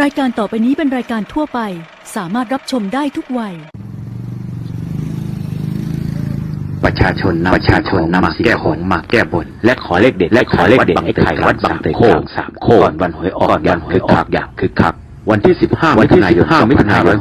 รายการต่อไปนี้เป็นรายการทั่วไป สามารถรับชมได้ทุกวัย ประชาชนนำประชาชนนำมาแก้บนมาแก้บน และขอเลขเด็ดและขอเลขเด็ดไอ้ไข่วัดบางเตยโคกสามโคกวันหวยออกวันหวยออกอย่างคึกคัก วันที่ 15วันที่15มิถุนายน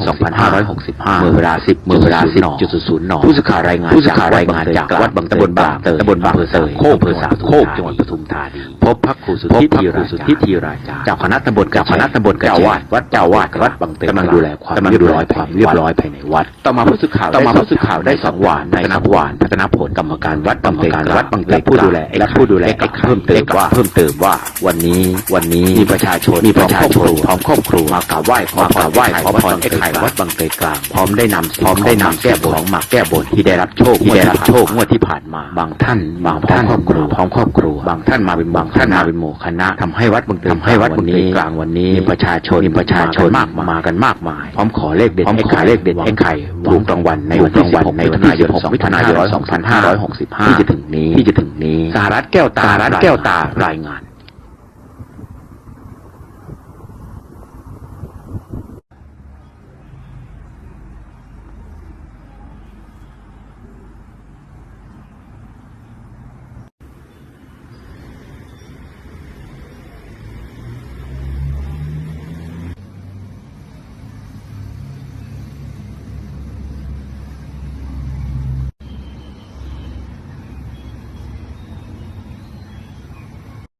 2565เมื่อเวลา 10เมื่อเวลา10จุดศูนย์นผู้สื่อข่าวรายงานผู้สื่อข่าวรายงานจากวัดบางตะบนบางเตยตำบลบางเตยโคกอำเภอสามโคกจังหวัดปทุมธานีพบพระครูสุทธิธีราสุทธิธีราจาเจ้าคณะตำบลกับคณะตำบลเจ้าวาดวัดเจ้าวาดวัดบางเตยกำลังดูแลความเรียบร้อยความเรียบร้อยภายในวัด ต่อมาผู้สื่อข่าวต่อมาผู้สื่อข่าวได้สังวานในนักวานพัฒนาผลกรรมการวัดบางเตยวัดบางเตยผู้ดูแลและผู้ดูแลไอ้ไข่เพิ่มเติมว่าเพิ่มเติมว่า วันนี้วันนี้มีประชาชนมีประชาชนพร้อมครอบครัวมากราบไหว้ขอกราบไหว้ขอพรไอ้ไข่วัดบางเตยกลางพร้อมได้นำพร้อมได้นำแก้บนของหมากแก้บนที่ได้รับโชคที่ได้รับโชคงวดที่ผ่านมา บางท่านบางท่านครอบครัวพร้อมครอบครัว บางท่านมาเป็นบางท่านมาเป็นหมู่คณะทำให้วัดบางเตยทำให้วัดบางเตยกลางวันนี้มีประชาชนมีประชาชนมากมากันมากมาย พร้อมขอเลขเด็ดไอ้ไข่เลขเด็ดไอ้ไข่ถูกรางวัลในวันที่16ในวันที่16มิถุนายน2565ที่จะถึงนี้ที่จะถึงนี้สหรัฐแก้วตาสหรัฐแก้วตารายงาน